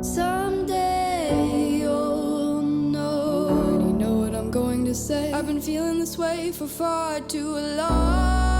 Someday you'll know. You know what I'm going to say. I've been feeling this way for far too long.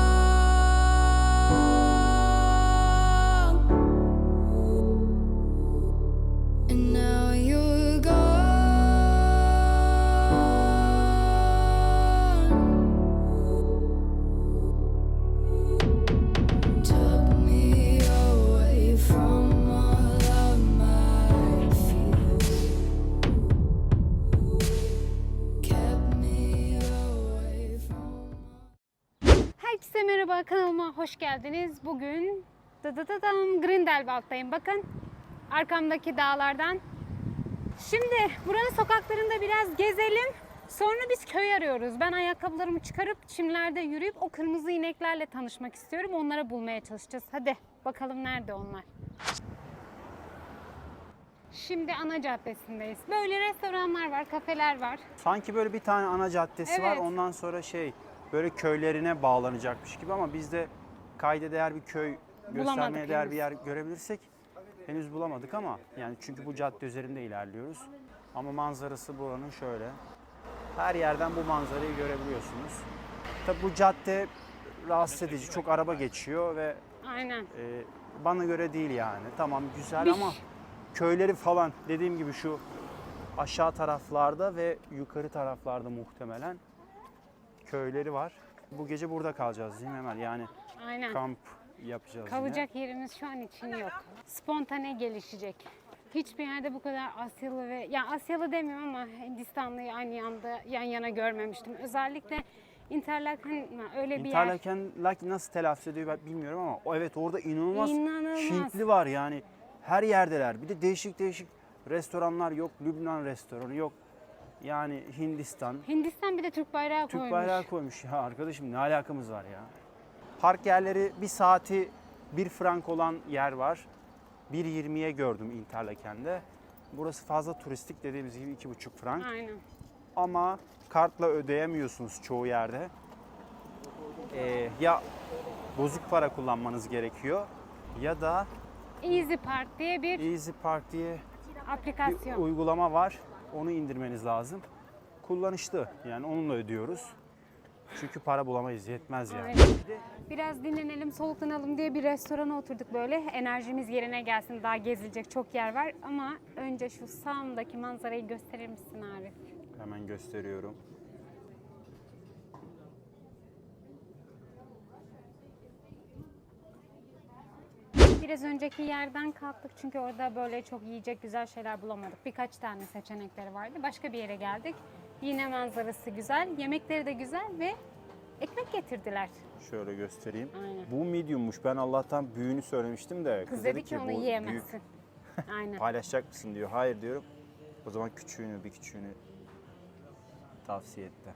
Merhaba kanalıma hoş geldiniz. Bugün dıdıdıdım Grindelwald'dayım. Bakın arkamdaki dağlardan. Şimdi buranın sokaklarında biraz gezelim. Sonra biz köy arıyoruz. Ben ayakkabılarımı çıkarıp çimlerde yürüyüp o kırmızı ineklerle tanışmak istiyorum. Onları bulmaya çalışacağız. Hadi bakalım nerede onlar. Şimdi ana caddesindeyiz. Böyle restoranlar var, kafeler var. Sanki böyle bir tane ana caddesi var. Evet. Ondan sonra şey böyle köylerine bağlanacakmış gibi ama biz de kayda değer bir köy göstermeye değer henüz. bir yer görebilirsek henüz bulamadık ama yani çünkü bu cadde üzerinde ilerliyoruz. Ama manzarası buranın şöyle. Her yerden bu manzarayı görebiliyorsunuz. Tabi bu cadde rahatsız edici. Çok araba geçiyor ve Aynen. e, bana göre değil yani. Tamam güzel ama köyleri falan dediğim gibi şu aşağı taraflarda ve yukarı taraflarda muhtemelen köyleri var. Bu gece burada kalacağız değil mi Emel? Yani Aynen. kamp yapacağız yine. Kalacak yerimiz şu an için yok. Spontane gelişecek. Hiçbir yerde bu kadar Asyalı ve ya Asyalı demiyorum ama Hindistanlıyı aynı yanda yan yana görmemiştim. Özellikle Interlaken öyle bir yer. Interlaken nasıl telaffuz ediyor bilmiyorum ama evet orada inanılmaz, İnanılmaz. Hintli var yani. Her yerdeler. Bir de değişik değişik restoranlar yok. Lübnan restoranı yok. Yani Hindistan. Hindistan bir de Türk bayrağı Türk koymuş. bayrağı koymuş ya arkadaşım ne alakamız var ya. Park yerleri bir saati bir frank olan yer var. 1.20'ye gördüm Interlaken'de. Burası fazla turistik dediğimiz gibi 2,5 frank. Aynen. Ama kartla ödeyemiyorsunuz çoğu yerde. Ee, ya bozuk para kullanmanız gerekiyor ya da Easy Park diye bir Easy Park diye bir aplikasyon. uygulama var. Onu indirmeniz lazım. Kullanışlı yani onunla ödüyoruz. Çünkü para bulamayız yetmez yani. Biraz dinlenelim, soluklanalım diye bir restorana oturduk böyle. Enerjimiz yerine gelsin. Daha gezilecek çok yer var. Ama önce şu sağımdaki manzarayı gösterir misin Arif? Hemen gösteriyorum. Biraz önceki yerden kalktık çünkü orada böyle çok yiyecek güzel şeyler bulamadık. Birkaç tane seçenekleri vardı. Başka bir yere geldik. Yine manzarası güzel, yemekleri de güzel ve ekmek getirdiler. Şöyle göstereyim. Aynen. Bu mediummuş. Ben Allah'tan büyüğünü söylemiştim de. Kız dedi ki onu bu büyük. yiyemezsin. Aynen. Paylaşacak mısın diyor. Hayır diyorum. O zaman küçüğünü bir küçüğünü tavsiye etti.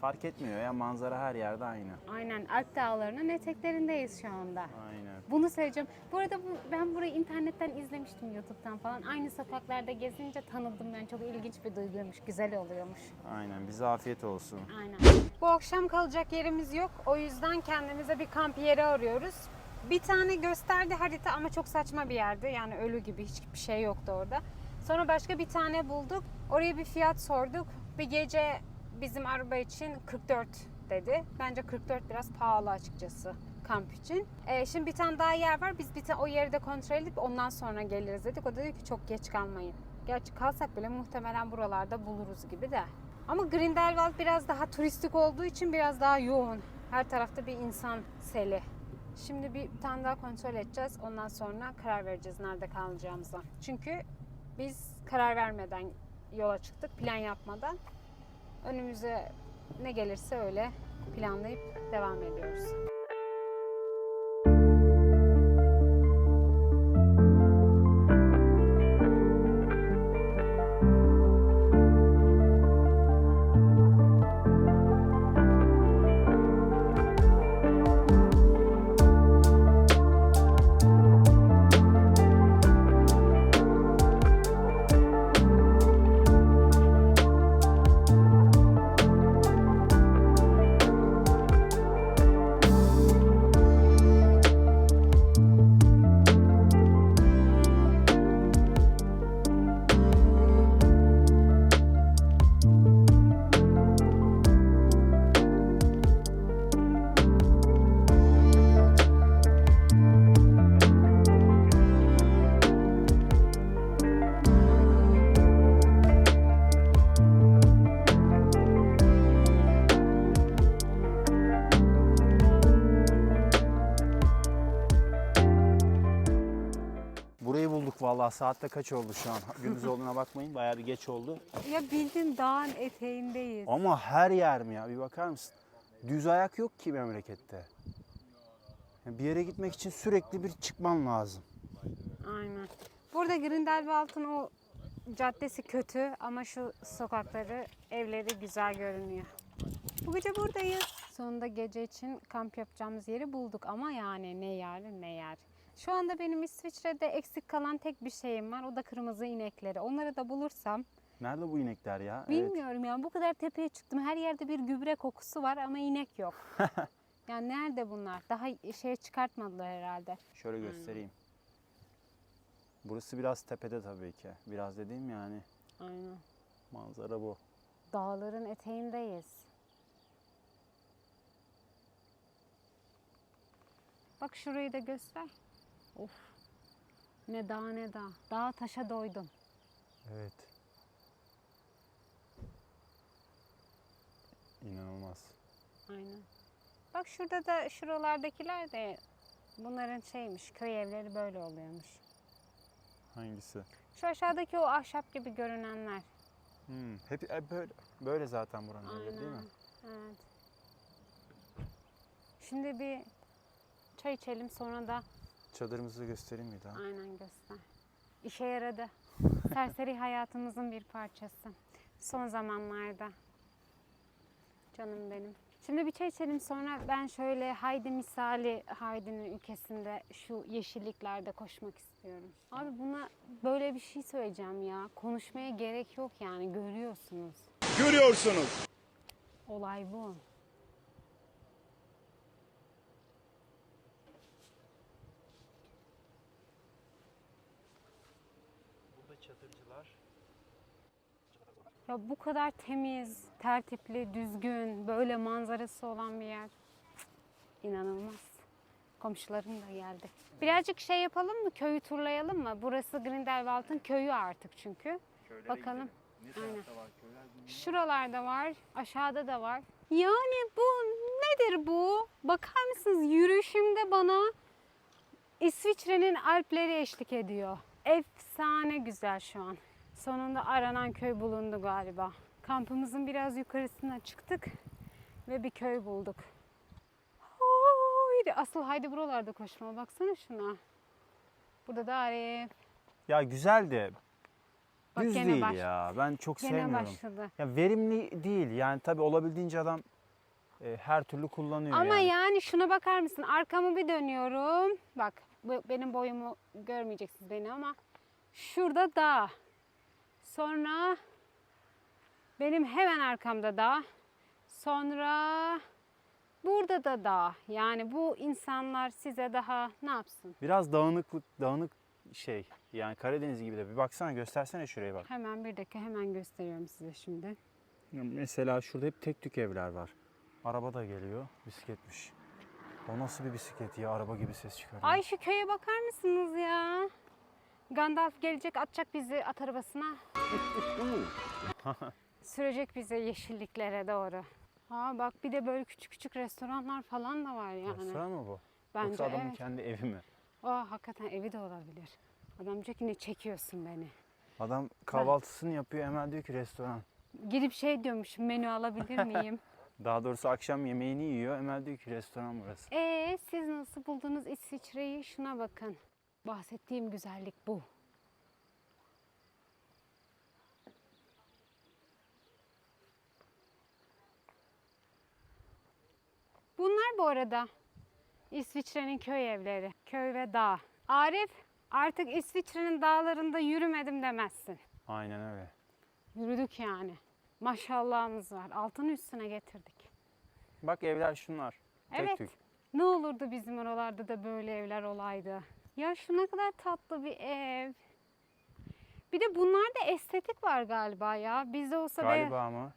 Fark etmiyor ya manzara her yerde aynı. Aynen. Alp dağlarının eteklerindeyiz şu anda. Aynen. Bunu söyleyeceğim. Bu arada bu, ben burayı internetten izlemiştim YouTube'dan falan. Aynı sokaklarda gezince tanıdım ben. Çok ilginç bir duyguymuş. Güzel oluyormuş. Aynen. Bize afiyet olsun. Aynen. Bu akşam kalacak yerimiz yok. O yüzden kendimize bir kamp yeri arıyoruz. Bir tane gösterdi harita ama çok saçma bir yerdi. Yani ölü gibi hiçbir şey yoktu orada. Sonra başka bir tane bulduk. Oraya bir fiyat sorduk. Bir gece bizim araba için 44 dedi. Bence 44 biraz pahalı açıkçası kamp için. Ee, şimdi bir tane daha yer var. Biz bir tane o yeri de kontrol edip ondan sonra geliriz dedik. O da dedi ki çok geç kalmayın. Gerçi kalsak bile muhtemelen buralarda buluruz gibi de. Ama Grindelwald biraz daha turistik olduğu için biraz daha yoğun. Her tarafta bir insan seli. Şimdi bir tane daha kontrol edeceğiz. Ondan sonra karar vereceğiz nerede kalacağımıza. Çünkü biz karar vermeden yola çıktık, plan yapmadan. Önümüze ne gelirse öyle planlayıp devam ediyoruz. Saatte kaç oldu şu an? Gündüz olduğuna bakmayın bayağı bir geç oldu. Ya bildiğin dağın eteğindeyiz. Ama her yer mi ya bir bakar mısın? Düz ayak yok ki memlekette. Yani Bir yere gitmek için sürekli bir çıkman lazım. Aynen. Burada Grindelwald'ın o caddesi kötü ama şu sokakları, evleri güzel görünüyor. Bu gece buradayız. Sonunda gece için kamp yapacağımız yeri bulduk ama yani ne yer ne yer. Şu anda benim İsviçre'de eksik kalan tek bir şeyim var. O da kırmızı inekleri. Onları da bulursam Nerede bu inekler ya? Evet. bilmiyorum yani bu kadar tepeye çıktım. Her yerde bir gübre kokusu var ama inek yok. yani nerede bunlar? Daha şey çıkartmadılar herhalde. Şöyle göstereyim. Burası biraz tepede tabii ki. Biraz dediğim yani Aynen. manzara bu. Dağların eteğindeyiz. Bak şurayı da göster. Of. Ne dağ ne dağ. Dağ taşa doydum. Evet. İnanılmaz. Aynen. Bak şurada da şuralardakiler de bunların şeymiş köy evleri böyle oluyormuş. Hangisi? Şu aşağıdaki o ahşap gibi görünenler. Hmm, hep e, böyle böyle zaten buranın evleri değil mi? Aynen. Evet. Şimdi bir çay içelim sonra da Çadırımızı göstereyim mi daha? Aynen göster. İşe yaradı. Serseri hayatımızın bir parçası. Son zamanlarda. Canım benim. Şimdi bir çay içelim sonra ben şöyle Haydi misali Haydi'nin ülkesinde şu yeşilliklerde koşmak istiyorum. Abi buna böyle bir şey söyleyeceğim ya. Konuşmaya gerek yok yani görüyorsunuz. Görüyorsunuz. Olay bu. Burada çadırcılar. Ya bu kadar temiz, tertipli, düzgün, böyle manzarası olan bir yer. Cık, İnanılmaz. Komşularım da geldi. Birazcık şey yapalım mı? Köyü turlayalım mı? Burası Grindelwald'ın köyü artık çünkü. Bakalım. Ne Aynen. var köyler? Şuralarda var, aşağıda da var. Yani bu nedir bu? Bakar mısınız yürüyüşümde bana İsviçre'nin Alpleri eşlik ediyor. Efsane güzel şu an. Sonunda aranan köy bulundu galiba. Kampımızın biraz yukarısına çıktık ve bir köy bulduk. Haydi. Asıl haydi buralarda koşma. Baksana şuna. Burada da Arif. Ya güzel de Bak düz değil baş- ya. Ben çok Gene sevmiyorum. başladı. Ya verimli değil. Yani tabii olabildiğince adam e, her türlü kullanıyor Ama yani. yani şuna bakar mısın? Arkamı bir dönüyorum. Bak bu, benim boyumu görmeyeceksiniz beni ama şurada dağ. Sonra benim hemen arkamda dağ. Sonra burada da dağ. Yani bu insanlar size daha ne yapsın? Biraz dağınıklık, dağınık şey. Yani Karadeniz gibi de. Bir baksana göstersene şuraya bak. Hemen bir dakika hemen gösteriyorum size şimdi. Mesela şurada hep tek tük evler var. Araba da geliyor. Bisikletmiş. O nasıl bir bisiklet ya? Araba gibi ses çıkarıyor. Ay şu köye bakar mısınız ya? Gandalf gelecek atacak bizi at arabasına. Sürecek bizi yeşilliklere doğru. Ha bak bir de böyle küçük küçük restoranlar falan da var yani. Restoran mı bu? Bence Yoksa adamın evet. kendi evi mi? Aa hakikaten evi de olabilir. Adam diyecek ki ne çekiyorsun beni. Adam kahvaltısını yapıyor hemen diyor ki restoran. Gidip şey diyormuş menü alabilir miyim? Daha doğrusu akşam yemeğini yiyor. Emel diyor ki restoran burası. Ee siz nasıl buldunuz İsviçre'yi? Şuna bakın. Bahsettiğim güzellik bu. Bunlar bu arada İsviçre'nin köy evleri. Köy ve dağ. Arif artık İsviçre'nin dağlarında yürümedim demezsin. Aynen öyle. Yürüdük yani. Maşallahımız var. Altını üstüne getirdik. Bak evler şunlar. Tek Evet. tük. Ne olurdu bizim oralarda da böyle evler olaydı. Ya şu ne kadar tatlı bir ev. Bir de bunlarda estetik var galiba ya. Bizde olsa Galiba ama.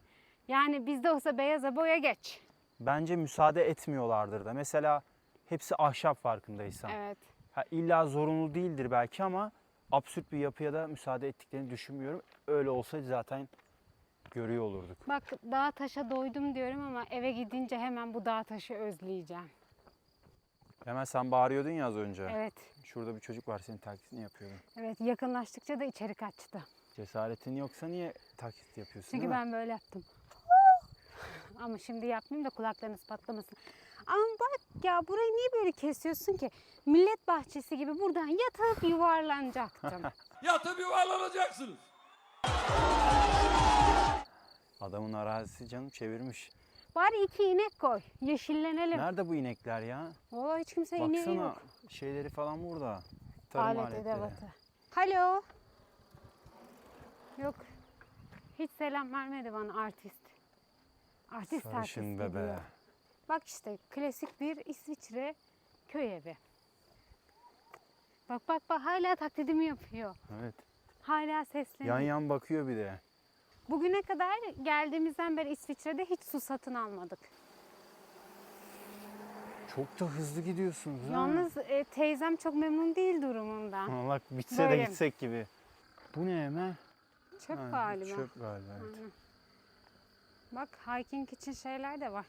yani bizde olsa beyaza boya geç. Bence müsaade etmiyorlardır da. Mesela hepsi ahşap farkındaysan. Evet. Ha, illa zorunlu değildir belki ama absürt bir yapıya da müsaade ettiklerini düşünmüyorum. Öyle olsaydı zaten görüyor olurduk. Bak dağ taşa doydum diyorum ama eve gidince hemen bu dağ taşı özleyeceğim. Hemen sen bağırıyordun ya az önce. Evet. Şurada bir çocuk var senin taklitini yapıyordun. Evet yakınlaştıkça da içeri kaçtı. Cesaretin yoksa niye taklit yapıyorsun Çünkü değil mi? ben böyle yaptım. Ama şimdi yapmayayım da kulaklarınız patlamasın. Ama bak ya burayı niye böyle kesiyorsun ki? Millet bahçesi gibi buradan yatıp yuvarlanacaktım. Ya tabii yuvarlanacaksınız. Adamın arazisi canım çevirmiş. Bari iki inek koy. Yeşillenelim. Nerede bu inekler ya? Vallahi hiç kimse ineği Baksana yok. şeyleri falan burada. Tarım Alet aletleri. edevatı. Alo. Yok. Hiç selam vermedi bana artist. Artist Sarışın artist bebe. gidiyor. Bak işte klasik bir İsviçre köy evi. Bak bak bak hala taklidimi yapıyor. Evet. Hala sesleniyor. Yan yan bakıyor bir de. Bugüne kadar geldiğimizden beri İsviçre'de hiç su satın almadık. Çok da hızlı gidiyorsunuz ha. Yalnız e, teyzem çok memnun değil durumundan. Allah bitse de Böyle. gitsek gibi. Bu ne hemen? Çöp Ha, galiba. Çöp galiba evet. Bak hiking için şeyler de var.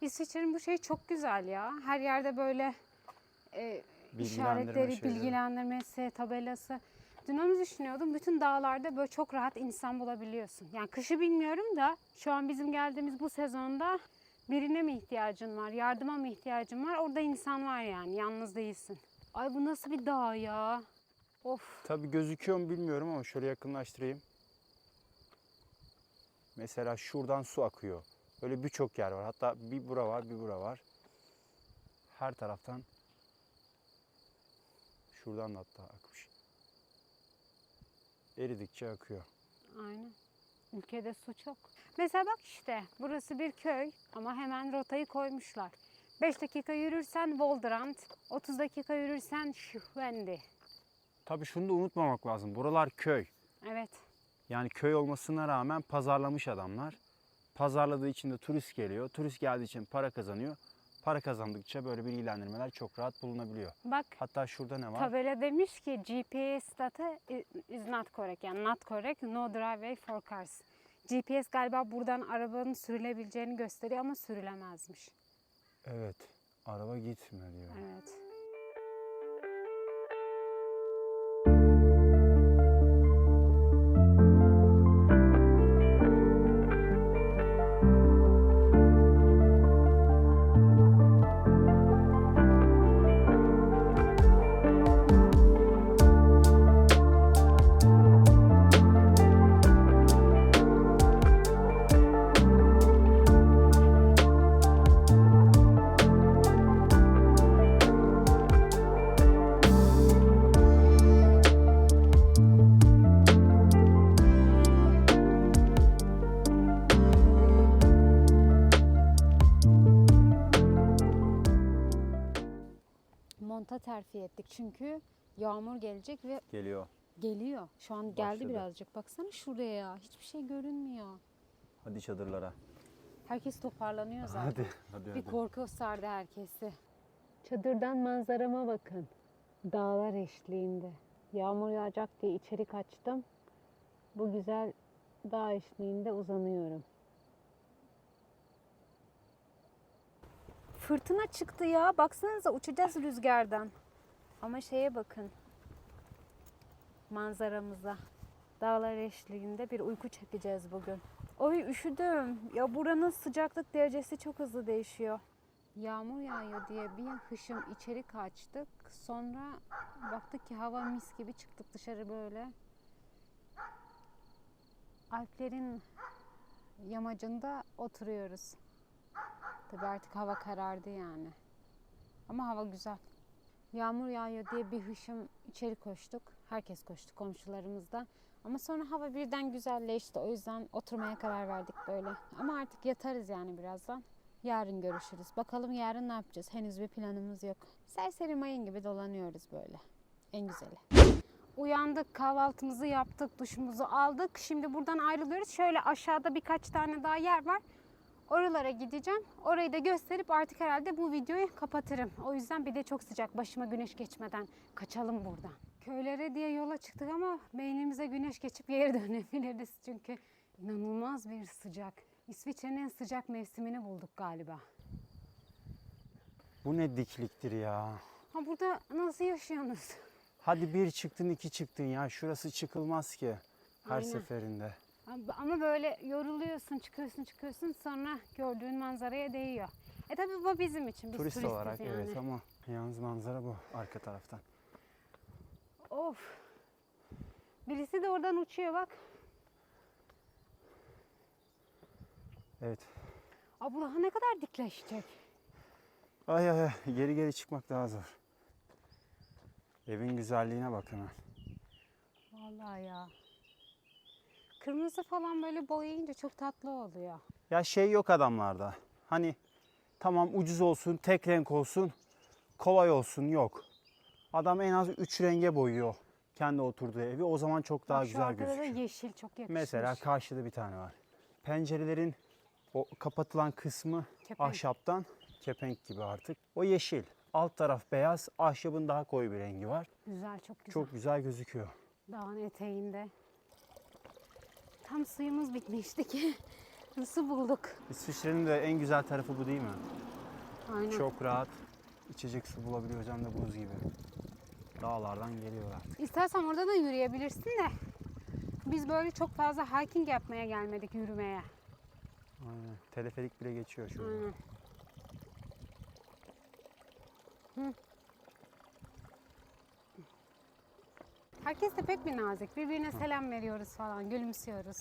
İsviçre'nin bu şeyi çok güzel ya. Her yerde böyle e, Bilgilendirme işaretleri, şeyleri. bilgilendirmesi, tabelası. Dün onu düşünüyordum. Bütün dağlarda böyle çok rahat insan bulabiliyorsun. Yani kışı bilmiyorum da şu an bizim geldiğimiz bu sezonda birine mi ihtiyacın var, yardıma mı ihtiyacın var? Orada insan var yani. Yalnız değilsin. Ay bu nasıl bir dağ ya? Of. Tabii gözüküyor mu bilmiyorum ama şöyle yakınlaştırayım. Mesela şuradan su akıyor. Böyle birçok yer var. Hatta bir bura var, bir bura var. Her taraftan şuradan da hatta akmış. Eridikçe akıyor. Aynen. Ülkede su çok. Mesela bak işte burası bir köy ama hemen rotayı koymuşlar. 5 dakika yürürsen Voldrand, 30 dakika yürürsen Schwendi. Tabii şunu da unutmamak lazım. Buralar köy. Evet. Yani köy olmasına rağmen pazarlamış adamlar. Pazarladığı için de turist geliyor. Turist geldiği için para kazanıyor. Para kazandıkça böyle bilgilendirmeler çok rahat bulunabiliyor. Bak Hatta şurada ne var? tabela demiş ki GPS data is not correct. Yani not correct, no driveway for cars. GPS galiba buradan arabanın sürülebileceğini gösteriyor ama sürülemezmiş. Evet. Araba gitmiyor diyor. Evet. Terfi ettik çünkü yağmur gelecek ve Geliyor. geliyor. Şu an geldi Başladı. birazcık. Baksana şuraya ya. Hiçbir şey görünmüyor. Hadi çadırlara. Herkes toparlanıyor zaten. Hadi. Hadi Bir hadi. korku sardı herkesi. Çadırdan manzarama bakın. Dağlar eşliğinde. Yağmur yağacak diye içeri kaçtım. Bu güzel dağ eşliğinde uzanıyorum. Fırtına çıktı ya. Baksanıza uçacağız rüzgardan. Ama şeye bakın. Manzaramıza. Dağlar eşliğinde bir uyku çekeceğiz bugün. Oy üşüdüm. Ya buranın sıcaklık derecesi çok hızlı değişiyor. Yağmur yağıyor diye bir hışım içeri kaçtık. Sonra baktık ki hava mis gibi çıktık dışarı böyle. Alplerin yamacında oturuyoruz. Tabii artık hava karardı yani. Ama hava güzel. Yağmur yağıyor diye bir hışım içeri koştuk. Herkes koştu komşularımız da. Ama sonra hava birden güzelleşti. O yüzden oturmaya karar verdik böyle. Ama artık yatarız yani birazdan. Yarın görüşürüz. Bakalım yarın ne yapacağız? Henüz bir planımız yok. Serseri mayın gibi dolanıyoruz böyle. En güzeli. Uyandık, kahvaltımızı yaptık, duşumuzu aldık. Şimdi buradan ayrılıyoruz. Şöyle aşağıda birkaç tane daha yer var. Oralara gideceğim. Orayı da gösterip artık herhalde bu videoyu kapatırım. O yüzden bir de çok sıcak. Başıma güneş geçmeden kaçalım buradan. Köylere diye yola çıktık ama beynimize güneş geçip geri dönebiliriz. Çünkü inanılmaz bir sıcak. İsviçre'nin en sıcak mevsimini bulduk galiba. Bu ne dikliktir ya. Ha burada nasıl yaşıyorsunuz? Hadi bir çıktın iki çıktın ya. Şurası çıkılmaz ki her Aynen. seferinde. Ama böyle yoruluyorsun, çıkıyorsun, çıkıyorsun sonra gördüğün manzaraya değiyor. E tabi bu bizim için. Biz Turist olarak yani. evet ama yalnız manzara bu arka taraftan. Of. Birisi de oradan uçuyor bak. Evet. Aa, bu daha ne kadar dikleşecek? Ay ay ay geri geri çıkmak daha zor. Evin güzelliğine bakın ha. Vallahi ya. Kırmızı falan böyle boyayınca çok tatlı oluyor. Ya şey yok adamlarda. Hani tamam ucuz olsun, tek renk olsun, kolay olsun yok. Adam en az 3 renge boyuyor kendi oturduğu evi. O zaman çok daha şu güzel arkada da gözüküyor. yeşil çok yakışmış. Mesela karşıda bir tane var. Pencerelerin o kapatılan kısmı Kepenk. ahşaptan kepenk gibi artık. O yeşil. Alt taraf beyaz. Ahşabın daha koyu bir rengi var. Güzel çok güzel. Çok güzel gözüküyor. Dağın eteğinde. Tam suyumuz bitmişti ki. Su bulduk. İsviçre'nin de en güzel tarafı bu değil mi? Aynen. Çok rahat içecek su bulabiliyoruz hem de buz gibi. Dağlardan geliyorlar. İstersen orada da yürüyebilirsin de. Biz böyle çok fazla hiking yapmaya gelmedik yürümeye. Aynen. Teleferik bile geçiyor şurada. Aynen. Hı. Herkes de pek bir nazik. Birbirine selam veriyoruz falan, gülümsüyoruz.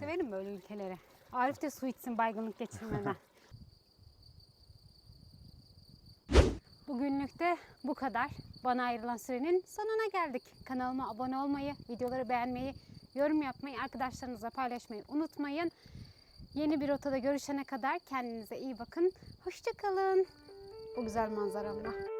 Severim böyle ülkeleri. Arif de su içsin baygınlık geçirmeden. Bugünlük de bu kadar. Bana ayrılan sürenin sonuna geldik. Kanalıma abone olmayı, videoları beğenmeyi, yorum yapmayı, arkadaşlarınızla paylaşmayı unutmayın. Yeni bir rotada görüşene kadar kendinize iyi bakın. Hoşçakalın. Bu güzel manzaramla.